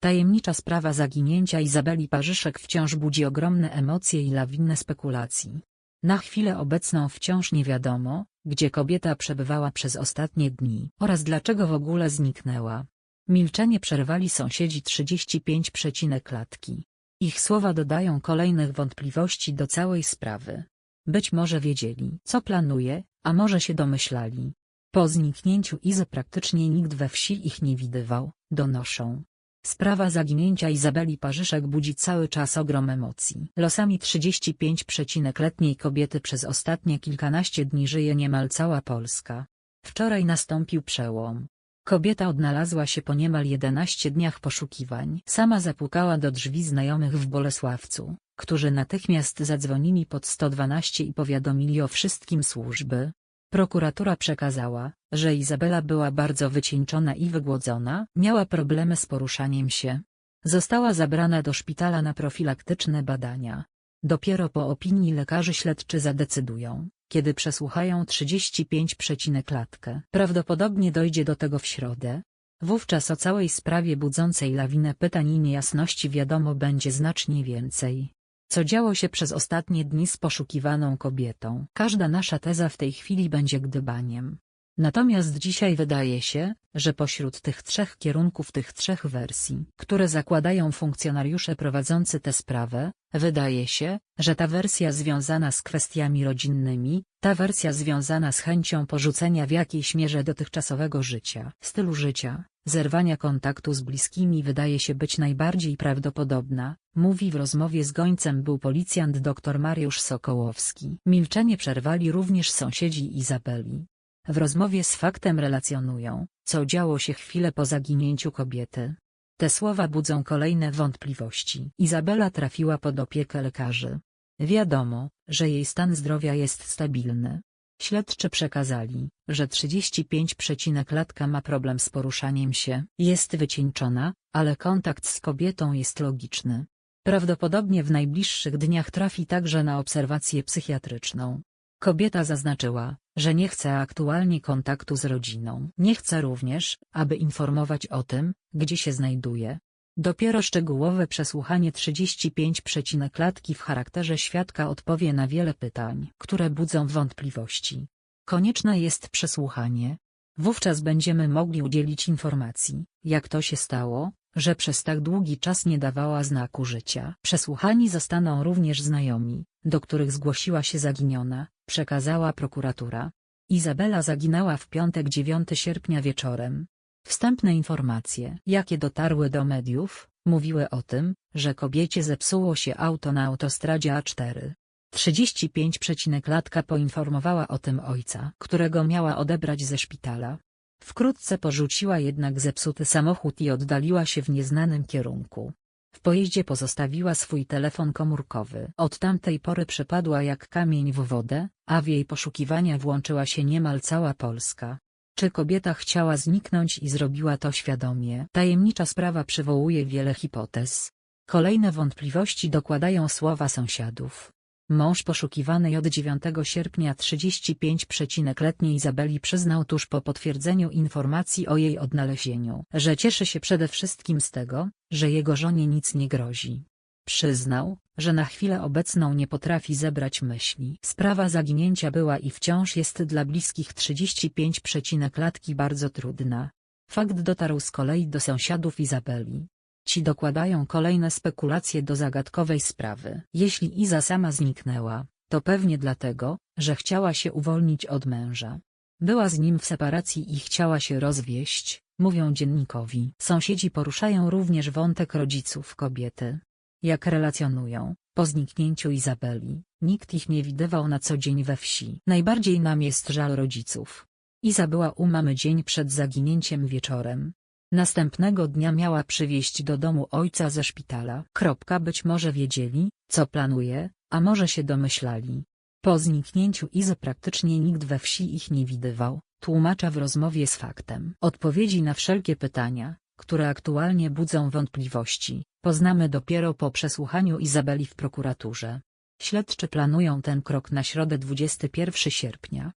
Tajemnicza sprawa zaginięcia Izabeli Parzyszek wciąż budzi ogromne emocje i lawinę spekulacji. Na chwilę obecną wciąż nie wiadomo, gdzie kobieta przebywała przez ostatnie dni oraz dlaczego w ogóle zniknęła. Milczenie przerwali sąsiedzi 35 przecinek klatki. Ich słowa dodają kolejnych wątpliwości do całej sprawy. Być może wiedzieli, co planuje, a może się domyślali. Po zniknięciu Izy praktycznie nikt we wsi ich nie widywał, donoszą. Sprawa zaginięcia Izabeli Parzyszek budzi cały czas ogrom emocji. Losami 35-letniej kobiety przez ostatnie kilkanaście dni żyje niemal cała Polska. Wczoraj nastąpił przełom. Kobieta odnalazła się po niemal 11 dniach poszukiwań. Sama zapukała do drzwi znajomych w Bolesławcu, którzy natychmiast zadzwonili pod 112 i powiadomili o wszystkim służby. Prokuratura przekazała, że Izabela była bardzo wycieńczona i wygłodzona, miała problemy z poruszaniem się. Została zabrana do szpitala na profilaktyczne badania. Dopiero po opinii lekarzy śledczy zadecydują, kiedy przesłuchają 35 przecinek latkę. Prawdopodobnie dojdzie do tego w środę. Wówczas o całej sprawie budzącej lawinę pytań i niejasności wiadomo będzie znacznie więcej. Co działo się przez ostatnie dni z poszukiwaną kobietą? Każda nasza teza w tej chwili będzie gdybaniem. Natomiast dzisiaj wydaje się, że pośród tych trzech kierunków tych trzech wersji, które zakładają funkcjonariusze prowadzący tę sprawę, wydaje się, że ta wersja związana z kwestiami rodzinnymi, ta wersja związana z chęcią porzucenia w jakiejś mierze dotychczasowego życia, stylu życia, zerwania kontaktu z bliskimi wydaje się być najbardziej prawdopodobna, mówi w rozmowie z gońcem był policjant dr Mariusz Sokołowski. Milczenie przerwali również sąsiedzi Izabeli. W rozmowie z faktem relacjonują, co działo się chwilę po zaginięciu kobiety. Te słowa budzą kolejne wątpliwości. Izabela trafiła pod opiekę lekarzy. Wiadomo, że jej stan zdrowia jest stabilny. Śledczy przekazali, że 35 przecinek latka ma problem z poruszaniem się, jest wycieńczona, ale kontakt z kobietą jest logiczny. Prawdopodobnie w najbliższych dniach trafi także na obserwację psychiatryczną. Kobieta zaznaczyła, że nie chce aktualnie kontaktu z rodziną. Nie chce również, aby informować o tym, gdzie się znajduje. Dopiero szczegółowe przesłuchanie 35 przecinek latki w charakterze świadka odpowie na wiele pytań, które budzą wątpliwości. Konieczne jest przesłuchanie. Wówczas będziemy mogli udzielić informacji, jak to się stało, że przez tak długi czas nie dawała znaku życia. Przesłuchani zostaną również znajomi, do których zgłosiła się zaginiona, przekazała prokuratura. Izabela zaginęła w piątek 9 sierpnia wieczorem. Wstępne informacje, jakie dotarły do mediów, mówiły o tym, że kobiecie zepsuło się auto na autostradzie A4. 35 przecinek latka poinformowała o tym ojca, którego miała odebrać ze szpitala. Wkrótce porzuciła jednak zepsuty samochód i oddaliła się w nieznanym kierunku. W pojeździe pozostawiła swój telefon komórkowy. Od tamtej pory przepadła jak kamień w wodę, a w jej poszukiwania włączyła się niemal cała Polska. Czy kobieta chciała zniknąć i zrobiła to świadomie? Tajemnicza sprawa przywołuje wiele hipotez. Kolejne wątpliwości dokładają słowa sąsiadów. Mąż poszukiwanej od 9 sierpnia 35-letniej Izabeli przyznał tuż po potwierdzeniu informacji o jej odnalezieniu, że cieszy się przede wszystkim z tego, że jego żonie nic nie grozi. Przyznał, że na chwilę obecną nie potrafi zebrać myśli. Sprawa zaginięcia była i wciąż jest dla bliskich 35 latki bardzo trudna. Fakt dotarł z kolei do sąsiadów Izabeli. Ci dokładają kolejne spekulacje do zagadkowej sprawy. Jeśli Iza sama zniknęła, to pewnie dlatego, że chciała się uwolnić od męża. Była z nim w separacji i chciała się rozwieść, mówią dziennikowi. Sąsiedzi poruszają również wątek rodziców kobiety. Jak relacjonują, po zniknięciu Izabeli, nikt ich nie widywał na co dzień we wsi. Najbardziej nam jest żal rodziców. Iza była u mamy dzień przed zaginięciem wieczorem. Następnego dnia miała przywieźć do domu ojca ze szpitala. Kropka być może wiedzieli, co planuje, a może się domyślali. Po zniknięciu Izy praktycznie nikt we wsi ich nie widywał, tłumacza w rozmowie z faktem. Odpowiedzi na wszelkie pytania, które aktualnie budzą wątpliwości, poznamy dopiero po przesłuchaniu Izabeli w prokuraturze. Śledczy planują ten krok na środę 21 sierpnia.